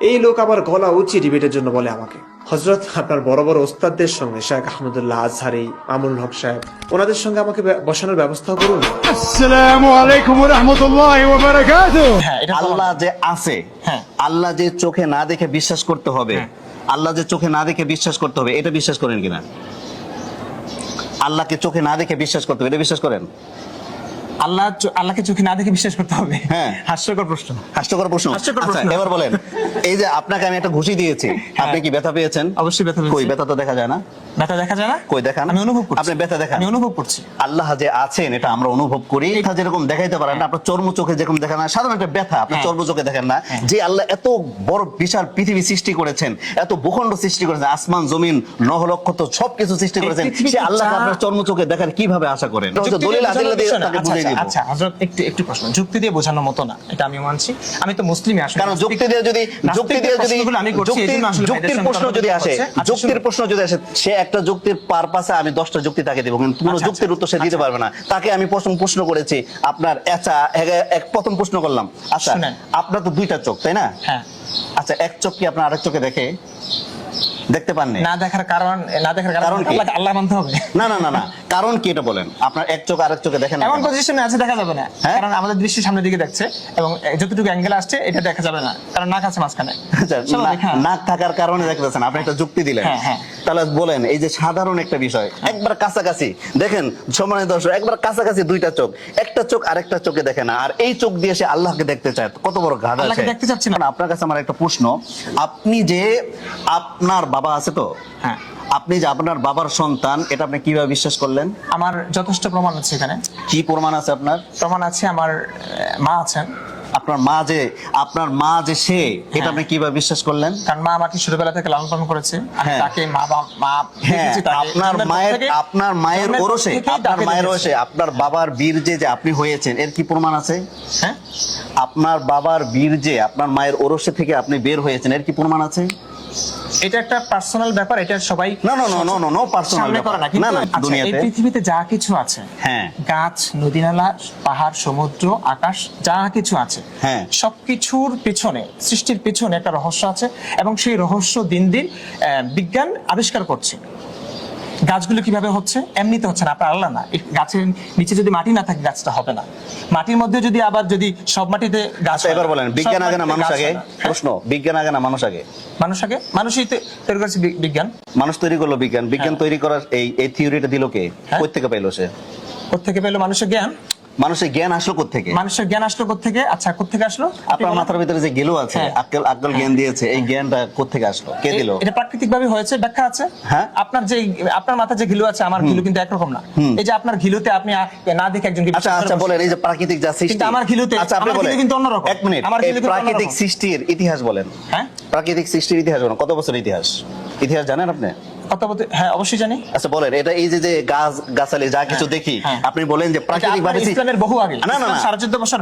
এই লোক আবার গলা উচিয়ে ডিবেটের জন্য বলে আমাকে। হজরত আপনার বড় বড় ওস্তাদদের সঙ্গে শেখ আহমদুল্লাহ আজহারি আমুল হক সাহেব ওনাদের সঙ্গে আমাকে বসানোর ব্যবস্থা করুন। হ্যাঁ, আল্লাহ যে আছে হ্যাঁ। আল্লাহ যে চোখে না দেখে বিশ্বাস করতে হবে হ্যাঁ। আল্লাহ যে চোখে না দেখে বিশ্বাস করতে হবে এটা বিশ্বাস করেন কিনা? আল্লাহকে চোখে না দেখে বিশ্বাস করতে হবে এটা বিশ্বাস করেন? আল্লাহ আল্লাহকে চোখে না দেখে বিশ্বাস করতে হবে। হ্যাঁ। হাস্যকর প্রশ্ন। হাস্যকর প্রশ্ন। আচ্ছা, এবার বলেন এই যে আপনাকে আমি একটা ঘুষি দিয়েছি আপনি কি ব্যথা পেয়েছেন? অবশ্যই ব্যথা কই ব্যথা তো দেখা যায় না। ব্যথা দেখা যায় না? কই দেখান আমি অনুভব করছি। আপনি ব্যথা দেখান। আমি অনুভব করছি। আল্লাহ যে আছেন এটা আমরা অনুভব করি। এটা যেরকম দেখাইতে পারেন না আপনার চর্ম চোখে যেরকম দেখেন না সাধারণ একটা ব্যথা আপনার হ্যাঁ। চর্ম চোখে দেখেন না। যে আল্লাহ এত বড় বিশাল পৃথিবী সৃষ্টি করেছেন এত ভূখণ্ড সৃষ্টি করেছেন আসমান জমিন নহ লক্ষ তো সবকিছু সৃষ্টি করেছেন সে আল্লাহ আপনার চর্ম চোখে দেখার কীভাবে আশা করেন? দলিল আদিল্লা দিয়ে তাকে আচ্ছা হযরত একটু একটু প্রশ্ন। যুক্তি দিয়ে বোঝানোর মতো না এটা আমি মানছি। আমি তো মুসলিমই আসলে কারণ যুক্তি দিয়ে যদি যুক্তি দিয়ে যদি আমি করছি যুক্তির প্রশ্ন যদি আসে আচ্ছা, যুক্তির প্রশ্ন যদি আসে সে একটা যুক্তির পারপাসে আমি দশটা যুক্তি তাকে দেবো কিন্তু কোনো আচ্ছা, যুক্তির উত্তর সে দিতে আচ্ছা। পারবে না। তাকে আমি প্রশ্ন প্রশ্ন করেছি আপনার আচ্ছা এক- প্রথম প্রশ্ন করলাম। আচ্ছা আপনার তো দুইটা চোখ তাই না? হ্যাঁ। আচ্ছা এক চোখ কি আপনার আরেক চোখে দেখে? দেখতে পাননি? না দেখার কারণ না দেখার কারণ আল্লাহ মানতে হবে। না না না না। কারণ কি এটা বলেন? আপনার এক চোখ আরেক চোখে দেখেন এমন পজিশনে আছে দেখা যাবে না। হ্যাঁ? কারণ আমাদের দৃষ্টি সামনের দিকে দেখছে এবং যতটুকু অ্যাঙ্গেল আসছে এটা দেখা যাবে না। কারণ নাক আছে মাঝখানে। আচ্ছা, হ্যাঁ। নাক থাকার কারণে দেখতেছেন আপনি একটা যুক্তি দিলেন। হ্যাঁ। তাহলে বলেন এই যে সাধারণ একটা বিষয় একবার কাছাকাছি দেখেন সম্মানিত দর্শক একবার কাছাকাছি দুইটা চোখ একটা চোখ আরেকটা চোখে দেখে না আর এই চোখ দিয়ে সে আল্লাহকে দেখতে চায় কত বড় ঘাট আছে দেখতে চাচ্ছি না। আপনার কাছে আমার একটা প্রশ্ন আপনি যে আপনার বাবা আছে তো? হ্যাঁ। আপনি যে আপনার বাবার সন্তান এটা আপনি কীভাবে বিশ্বাস করলেন? আমার যথেষ্ট প্রমাণ আছে এখানে। কি প্রমাণ আছে আপনার? প্রমাণ আছে আমার মা আছেন। আপনার মা যে আপনার মা যে সে এটা হ্যাঁ। আপনি কীভাবে বিশ্বাস করলেন? কারণ মা আমাকে ছোটবেলা থেকে লালন পালন করেছে। হ্যাঁ। তাকে মা মা হ্যাঁ আপনার মায়ের আপনার মায়ের ওরসে আপনার মায়ের। ওরসে আপনার বাবার বীর্যে যে যে আপনি হয়েছেন এর কি প্রমাণ আছে? হ্যাঁ। আপনার বাবার বীর্যে আপনার মায়ের ওরসে থেকে আপনি বের হয়েছেন এর কি প্রমাণ আছে? এটা একটা পার্সোনাল ব্যাপার এটা সবাই না, না, না, না, না, পার্সোনাল। না না, আচ্ছা, এই পৃথিবীতে যা কিছু আছে হ্যাঁ। গাছ নদী নালা পাহাড় সমুদ্র আকাশ যা কিছু আছে হ্যাঁ। সবকিছুর পিছনে সৃষ্টির পিছনে একটা রহস্য আছে এবং সেই রহস্য দিন দিন আহ, বিজ্ঞান আবিষ্কার করছে গাছগুলো কীভাবে হচ্ছে? এমনিতে হচ্ছে না আপনার আল্লাহ না। গাছের নিচে যদি মাটি না থাকে গাছটা হবে না। মাটির মধ্যে যদি আবার যদি সব মাটিতে গাছ আচ্ছা এবার বলেন বিজ্ঞান আগে না মানুষ আগে? হয়। হ্যাঁ? প্রশ্ন বিজ্ঞান আগে না মানুষ আগে? মানুষ আগে? মানুষই তৈরি করেছে বিজ্ঞান। মানুষ তৈরি করল বিজ্ঞান। বিজ্ঞান তৈরি করার এই এই থিওরিটা দিল কে? কোথা কোথেকে পাইলো সে? কোথেকে পেল মানুষের জ্ঞান? মানুষের জ্ঞান আসলো কোথেকে মানুষের জ্ঞান আসলো কোথেকে আচ্ছা কোথেকে আসলো? আপনার মাথার ভিতরে যে গেলো আছে হ্যাঁ। আক্কেল আক্কেল জ্ঞান দিয়েছে এই জ্ঞানটা কোথেকে আসলো? কে দিল? এটা প্রাকৃতিক ভাবে হয়েছে ব্যাখ্যা আছে? হ্যাঁ। আপনার যে আপনার মাথায় যে ঘিলু আছে আমার ঘিলু কিন্তু একরকম না। এই যে আপনার ঘিলুতে আপনি না দেখে একজনকে আচ্ছা আচ্ছা বলেন এই যে প্রাকৃতিক যা সৃষ্টি। কিন্তু আমার ঘিলুতে- আচ্ছা আপনি বলেন। কিন্তু অন্যরকম। এক মিনিট। আমার এই প্রাকৃতিক সৃষ্টির ইতিহাস বলেন। হ্যাঁ। প্রাকৃতিক সৃষ্টির ইতিহাস বলেন। কত বছর ইতিহাস? ইতিহাস জানেন আপনি? হ্যাঁ অবশ্যই জানি। আচ্ছা বলেন এটা এই যে যে গাছ গাছালি যা কিছু দেখি হ্যাঁ। আপনি বলেন যে প্রাকৃতিক ভাবে ইসলামের বহু আগে। না না না। সাড়ে চোদ্দ বছর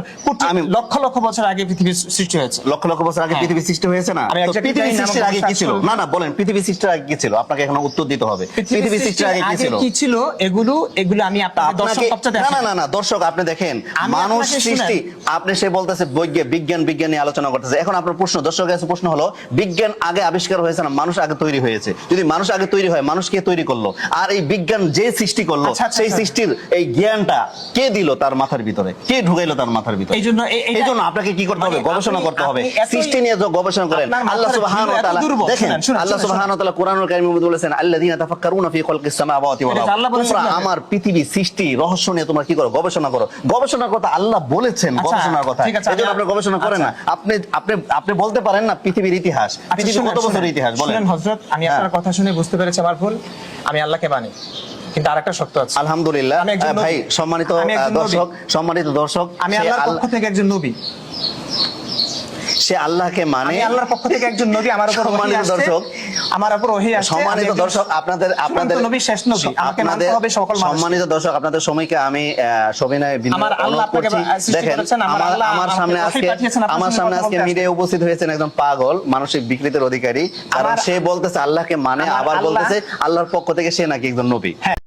আমি- লক্ষ লক্ষ বছর আগে সৃষ্টি হয়েছে। লক্ষ লক্ষ বছর আগে হ্যাঁ। পৃথিবী সৃষ্টি হয়েছে না। তো exactly পৃথিবী সৃষ্টির আগে কি ছিল? না না বলেন পৃথিবী সৃষ্টির আগে কি ছিল? আপনাকে এখন উত্তর দিতে হবে। পৃথিবী সৃষ্টির আগে কি ছিল? কি ছিল? এগুলো এগুলো আমি আপনাকে দর্শক না না না না দর্শক আপনি দেখেন মানুষ সৃষ্টি আপনি সে বলতেছে বিজ্ঞান বিজ্ঞান নিয়ে আলোচনা করতেছে। এখন আপনার প্রশ্ন দর্শকের কাছে প্রশ্ন হলো বিজ্ঞান আগে আবিষ্কার হয়েছে না? মানুষ আগে তৈরি হয়েছে। যদি মানুষ আগে তৈরি হয় মানুষ কে তৈরি করল? আর এই বিজ্ঞান যে সৃষ্টি করল আচ্ছা, আচ্ছা, সেই আচ্ছা। সৃষ্টির এই জ্ঞানটা কে দিল তার মাথার ভিতরে? কে ঢুকাইলো তার মাথার ভিতরে? এই জন্য এই জন্য আপনাকে কি করতে হবে? মানে গবেষণা করতে হবে। সৃষ্টি নিয়ে যখন গবেষণা করেন আল্লাহ মাথার সুবহানাহু ওয়া তাআলা দেখেন আল্লাহ শুনেন, সুবহানাহু ওয়া তাআলা কোরআনুল কারীমের মধ্যে বলেছেন আল্লাযীনা তাফাক্কারুনা ফি খালকিস সামাওয়াতি ওয়াল আরদ। তোমরা আমার পৃথিবী সৃষ্টি রহস্য নিয়ে তোমরা কি করো? গবেষণা করো। গবেষণার কথা আল্লাহ বলেছেন গবেষণার কথা। এই জন্য আপনি গবেষণা করেন না। আপনি আপনি আপনি বলতে পারেন না পৃথিবীর ইতিহাস। পৃথিবীর কত বছরের ইতিহাস? বলেন। হযরত আমি হ্যাঁ। আপনার কথা শুনে বুঝতে পেরেছি আমার ভুল আমি আল্লাহকে মানি। কিন্তু আরেকটা সত্য আছে। আলহামদুলিল্লাহ। আমি একজন আহ, ভাই সম্মানিত। দর্শক সম্মানিত দর্শক আমি আল্লাহর আল্লাহ- পক্ষ থেকে একজন নবী। সে আল্লাহকে মানে আমি আল্লাহর পক্ষ থেকে একজন নবী আমার উপর সম্মানিত দর্শক আমার উপর ওহী আসছে সম্মানিত দর্শক আপনাদের আপনাদের নবী শেষ নবী আমাকে মানতে আপনাদের হবে সকল মানুষ সম্মানিত দর্শক আপনাদের সময়কে আমি সবিনয় বিনয় আমার আল্লাহ আপনাকে সৃষ্টি দেখেন করেছেন, আমার আমার সামনে আজকে আমার সামনে আজকে মিডিয়ায় উপস্থিত হয়েছেন একজন পাগল মানসিক বিকৃতির অধিকারী। কারণ সে বলতেছে আল্লাহকে মানে আবার বলতেছে আল্লাহর পক্ষ থেকে সে নাকি একজন নবী। হ্যাঁ।